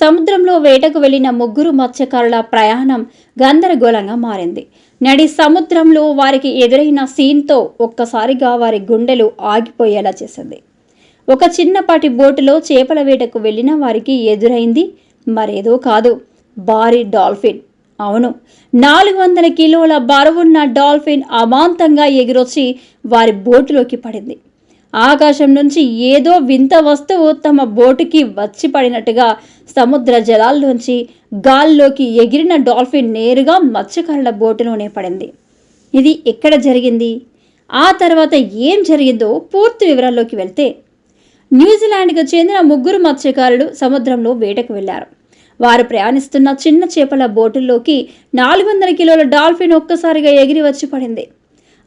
సముద్రంలో వేటకు వెళ్ళిన ముగ్గురు మత్స్యకారుల ప్రయాణం గందరగోళంగా మారింది. నడి సముద్రంలో వారికి ఎదురైన సీన్తో ఒక్కసారిగా వారి గుండెలు ఆగిపోయేలా చేసింది. ఒక చిన్నపాటి బోటులో చేపల వేటకు వెళ్ళిన వారికి ఎదురైంది. మరేదో కాదు భారీ డాల్ఫిన్. అవును నాలుగు వందల కిలోల బరువున్న డాల్ఫిన్ అమాంతంగా ఎగిరొచ్చి వారి బోటులోకి పడింది. ఆకాశం నుంచి ఏదో వింత వస్తువు తమ బోటుకి వచ్చి పడినట్టుగా సముద్ర జలాల్లోంచి గాల్లోకి ఎగిరిన డాల్ఫిన్ నేరుగా మత్స్యకారుల బోటులోనే పడింది. ఇది ఎక్కడ జరిగింది? ఆ తర్వాత ఏం జరిగిందో పూర్తి వివరాల్లోకి వెళ్తే న్యూజిలాండ్కు చెందిన ముగ్గురు మత్స్యకారులు సముద్రంలో వేటకు వెళ్ళారు. వారు ప్రయాణిస్తున్న చిన్న చేపల బోటుల్లోకి నాలుగు వందల కిలోల డాల్ఫిన్ ఒక్కసారిగా ఎగిరి వచ్చి పడింది.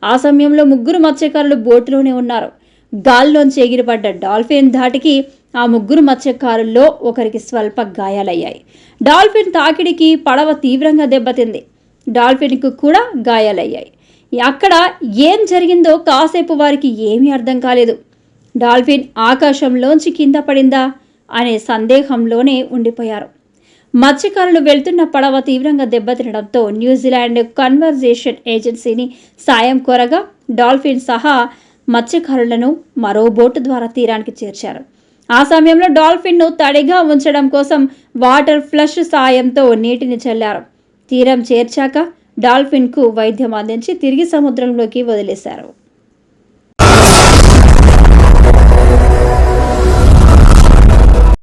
ఆ సమయంలో ముగ్గురు మత్స్యకారులు బోటులోనే ఉన్నారు. గాల్లోంచి ఎగిరిపడ్డ డాల్ఫిన్ ధాటికి ఆ ముగ్గురు మత్స్యకారుల్లో ఒకరికి స్వల్ప గాయాలయ్యాయి. డాల్ఫిన్ తాకిడికి పడవ తీవ్రంగా దెబ్బతింది. డాల్ఫిన్కు కూడా గాయాలయ్యాయి. అక్కడ ఏం జరిగిందో కాసేపు వారికి ఏమీ అర్థం కాలేదు. డాల్ఫిన్ ఆకాశంలోంచి కింద పడిందా అనే సందేహంలోనే ఉండిపోయారు. మత్స్యకారులు వెళ్తున్న పడవ తీవ్రంగా దెబ్బతినడంతో న్యూజిలాండ్ కన్వర్జేషన్ ఏజెన్సీని సాయం కోరగా డాల్ఫిన్ సహా మత్స్యకారులను మరో బోటు ద్వారా తీరానికి చేర్చారు. ఆ సమయంలో డాల్ఫిన్ను తడిగా ఉంచడం కోసం వాటర్ ఫ్లష్ సాయంతో నీటిని చల్లారు. తీరం చేర్చాక డాల్ఫిన్కు వైద్యం అందించి తిరిగి సముద్రంలోకి వదిలేశారు.